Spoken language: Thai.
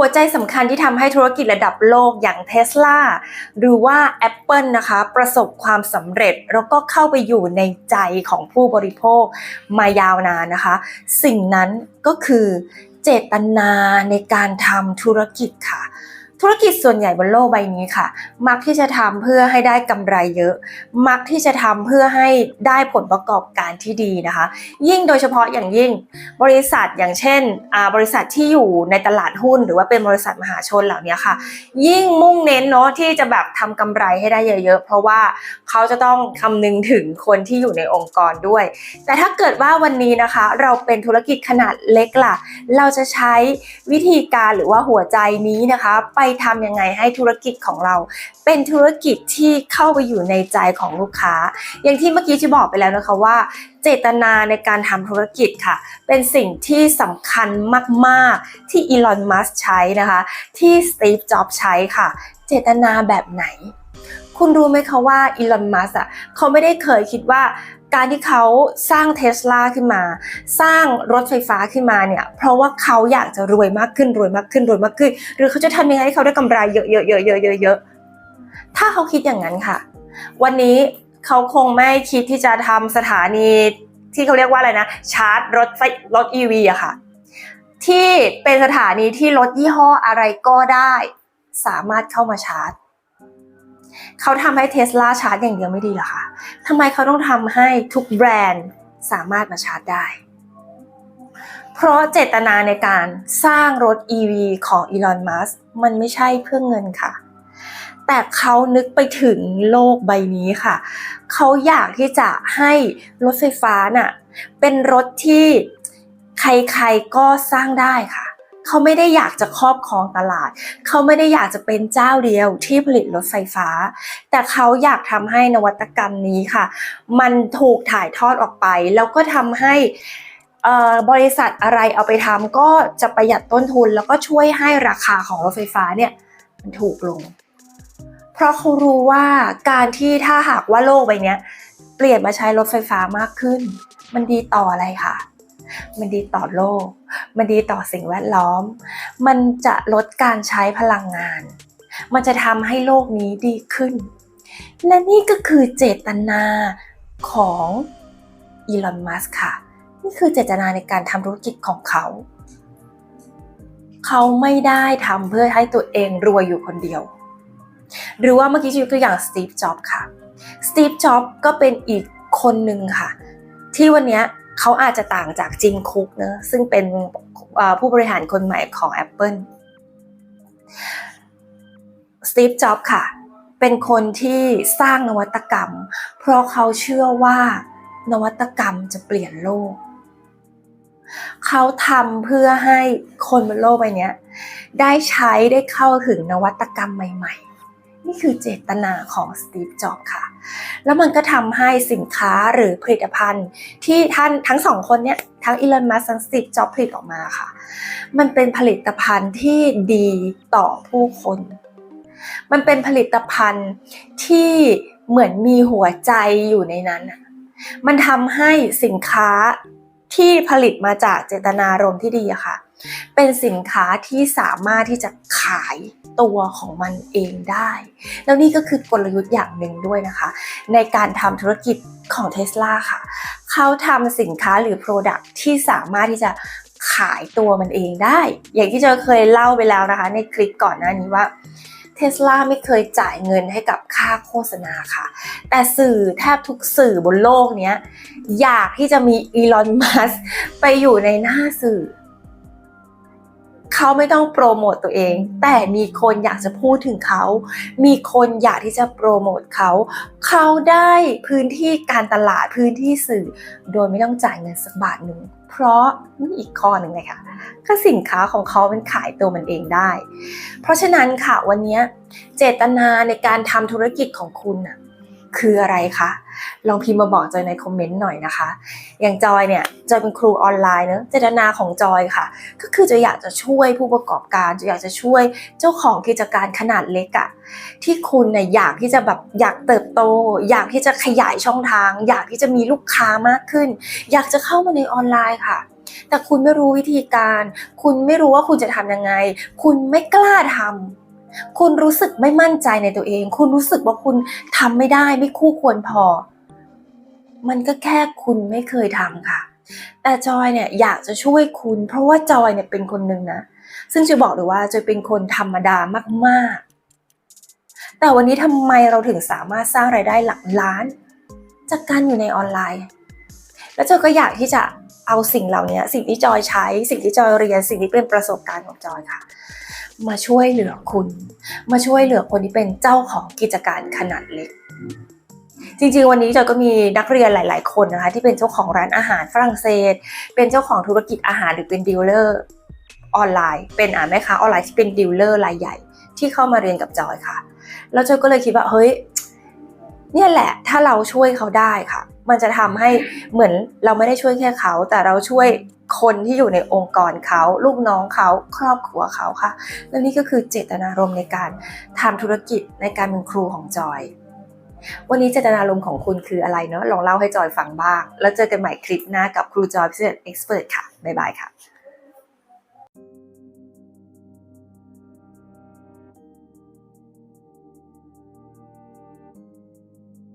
หัวใจสำคัญที่ทำให้ธุรกิจระดับโลกอย่างเท s l a หรือว่า Apple นะคะ ประสบความสำเร็จแล้วก็เข้าไปอยู่ในใจของผู้บริโภคมายาวนานนะคะ สิ่งนั้นก็คือเจตนาในการทำธุรกิจค่ะ ธุรกิจส่วนใหญ่บนโลกใบนี้ค่ะ มักที่จะทำเพื่อให้ได้กำไรเยอะ มักที่จะทำเพื่อให้ได้ผลประกอบการที่ดีนะคะ ยิ่งโดยเฉพาะอย่างยิ่ง บริษัทอย่างเช่น บริษัทที่อยู่ในตลาดหุ้น หรือว่าเป็นบริษัทมหาชนเหล่านี้ค่ะ ยิ่งมุ่งเน้นเนาะที่จะแบบทำกำไรให้ได้เยอะๆ เพราะว่าเขาจะต้องคำนึงถึงคนที่อยู่ในองค์กรด้วย แต่ถ้าเกิดว่าวันนี้นะคะ เราเป็นธุรกิจขนาดเล็กล่ะ เราจะใช้วิธีการหรือว่าหัวใจนี้นะคะ ไปทำยังไงให้ธุรกิจของเรา เป็นธุรกิจที่เข้าไปอยู่ในใจของลูกค้า อย่างที่เมื่อกี้ที่บอกไปแล้วนะคะว่า เจตนาในการทำธุรกิจค่ะ เป็นสิ่งที่สำคัญมาก ๆ ที่อีลอนมัสใช้นะคะ ที่สตีฟจ็อบใช้ค่ะ เจตนาแบบไหนคุณรู้ไหมคะว่าอีลอน มัสอะเขาไม่ได้เคยคิดว่า การที่เขาสร้างเทสลาขึ้นมา สร้างรถไฟฟ้าขึ้นมาเนี่ย เพราะว่าเขาอยากจะรวยมากขึ้นรวยมากขึ้นรวยมากขึ้น หรือเขาจะทำยังไงให้เขาได้กำไรเยอะๆๆๆๆๆถ้าเขาคิดอย่างนั้นค่ะ วันนี้เขาคงไม่คิดที่จะทำสถานีที่เขาเรียกว่าอะไรนะ ชาร์จรถไฟรถ EV อะค่ะ ที่เป็นสถานีที่รถยี่ห้ออะไรก็ได้ สามารถเข้ามาชาร์จ เขาทำให้เทสลาชาร์จอย่างเดียวไม่ดีหรอคะทำไมเขาต้องทำให้ทุกแบรนด์สามารถมาชาร์จได้ เพราะเจตนาในการสร้างรถ EV ของอีลอน มัสมันไม่ใช่เพื่อเงินค่ะ แต่เขานึกไปถึงโลกใบนี้ค่ะ เขาอยากที่จะให้รถไฟฟ้าน่ะเป็นรถที่ใครๆก็สร้างได้ค่ะ เขาไม่ได้อยากจะครอบครองตลาด เขาไม่ได้อยากจะเป็นเจ้าเดียวที่ผลิตรถไฟฟ้า แต่เขาอยากทำให้นวัตกรรมนี้ค่ะ มันถูกถ่ายทอดออกไป แล้วก็ทำให้บริษัทอะไรเอาไปทำก็จะประหยัดต้นทุน แล้วก็ช่วยให้ราคาของรถไฟฟ้าเนี่ยมันถูกลง เพราะเขารู้ว่าการที่ถ้าหากว่าโลกใบนี้เปลี่ยนมาใช้รถไฟฟ้ามากขึ้น มันดีต่ออะไรคะมันดีต่อโลก มันดีต่อสิ่งแวดล้อม มันจะลดการใช้พลังงาน มันจะทำให้โลกนี้ดีขึ้น และนี่ก็คือเจตนาของอีลอนมัสค่ะ นี่คือเจตนาในการทำธุรกิจของเขา เขาไม่ได้ทำเพื่อให้ตัวเองรวยอยู่คนเดียว หรือว่าเมื่อกี้จะยกตัวอย่างสตีฟจ็อบค่ะ สตีฟจ็อบก็เป็นอีกคนหนึ่งค่ะ ที่วันนี้ เขาอาจจะต่างจากจิมคุกเนะซึ่งเป็นผู้บริหารคนใหม่ของ Apple สตีฟจ็อบค่ะ เป็นคนที่สร้างนวัตกรรม เพราะเขาเชื่อว่านวัตกรรมจะเปลี่ยนโลก เขาทำเพื่อให้คนบนโลกใบนี้ได้ใช้ได้เข้าถึงนวัตกรรมใหม่ ๆ นี่คือเจตนาของสตีฟจ็อบค่ะ แล้วมันก็ทำให้สินค้าหรือผลิตภัณฑ์ที่ท่านทั้งสองคนเนี่ยทั้งอีลอนมัสก์ทั้งสตีฟจ็อบผลิตออกมาค่ะ มันเป็นผลิตภัณฑ์ที่ดีต่อผู้คน มันเป็นผลิตภัณฑ์ที่เหมือนมีหัวใจอยู่ในนั้น มันทำให้สินค้าที่ผลิตมาจากเจตนารมณ์ที่ดีอะค่ะ เป็นสินค้าที่สามารถที่จะขาย ตัวของมันเองได้ แล้วนี่ก็คือกลยุทธ์อย่างหนึ่งด้วยนะคะ ในการทำธุรกิจของเท s l a ค่ะ เขาทำสินค้าหรือ Product ที่สามารถที่จะขายตัวมันเองได้ อย่างที่เจอเคยเล่าไปแล้วนะคะ ในคลิปก่อนหน้านี้ว่าเท s l a ไม่เคยจ่ายเงินให้กับค่าโฆษณาค่ะ แต่สื่อแทบทุกสื่อบนโลกเนี้ยอยากที่จะมีอีลอน มัสไปอยู่ในหน้าสื่อ เขาไม่ต้องโปรโมตตัวเอง แต่มีคนอยากจะพูดถึงเขา มีคนอยากที่จะโปรโมทเขา เขาได้พื้นที่การตลาดพื้นที่สื่อ โดยไม่ต้องจ่ายเงินสักบาทหนึ่งเพราะนี่อีกข้อหนึ่งเลยค่ะก็สินค้าของเขาเป็นขายตัวมันเองได้ เพราะฉะนั้นค่ะวันนี้เจตนาในการทำธุรกิจของคุณน่ะ คืออะไรคะ ลองพิมพ์มาบอกจอยในคอมเมนต์หน่อยนะคะ อย่างจอยเนี่ยจอยเป็นครูออนไลน์เนอะเจตนาของจอยค่ะ ก็คือจะอยากจะช่วยผู้ประกอบการจะอยากจะช่วยเจ้าของกิจการขนาดเล็กอะที่คุณเนี่ยอยากที่จะแบบอยากเติบโต อยากที่จะขยายช่องทาง อยากที่จะมีลูกค้ามากขึ้น อยากจะเข้ามาในออนไลน์ค่ะแต่คุณไม่รู้วิธีการ คุณไม่รู้ว่าคุณจะทำยังไง คุณไม่กล้าทำ คุณรู้สึกไม่มั่นใจในตัวเอง คุณรู้สึกว่าคุณทำไม่ได้ไม่คู่ควรพอ มันก็แค่คุณไม่เคยทำค่ะ แต่จอยเนี่ยอยากจะช่วยคุณ เพราะว่าจอยเนี่ยเป็นคนหนึ่งนะ ซึ่งจะบอกเลยว่าจอยเป็นคนธรรมดามากๆ แต่วันนี้ทำไมเราถึงสามารถสร้างไรายได้หลักล้าน จากการอยู่ในออนไลน์ แล้วจอยก็อยากที่จะเอาสิ่งเหล่านี้สิ่งที่จอยใช้ สิ่งที่จอยเรียน สิ่งที่เป็นประสบการณ์ของจอยค่ะ มาช่วยเหลือคุณ มาช่วยเหลือคนที่เป็นเจ้าของกิจการขนาดเล็ก จริงๆ วันนี้จอยก็มีนักเรียนหลาย ๆ คนนะคะ ที่เป็นเจ้าของร้านอาหารฝรั่งเศส เป็นเจ้าของธุรกิจอาหารหรือเป็นดีลเลอร์ออนไลน์ เป็นอ่านแม่ค้าออนไลน์ที่เป็นดีลเลอร์รายใหญ่ ที่เข้ามาเรียนกับจอยค่ะ แล้วจอยก็เลยคิดว่าเฮ้ยเนี่ยแหละถ้าเราช่วยเขาได้ค่ะ มันจะทำให้เหมือนเราไม่ได้ช่วยแค่เขา แต่เราช่วย คนที่อยู่ในองค์กรเขาลูกน้องเขาครอบครัวเขาค่ะ และนี่ก็คือเจตนารมณ์ในการทำธุรกิจในการเป็นครูของจอย วันนี้เจตนารมณ์ของคุณคืออะไรเนาะลองเล่าให้จอยฟังบ้าง แล้วเจอกันใหม่คลิปหน้ากับครูจอยพิเศษเอ็กซ์เพรสค่ะ บ๊ายบายค่ะ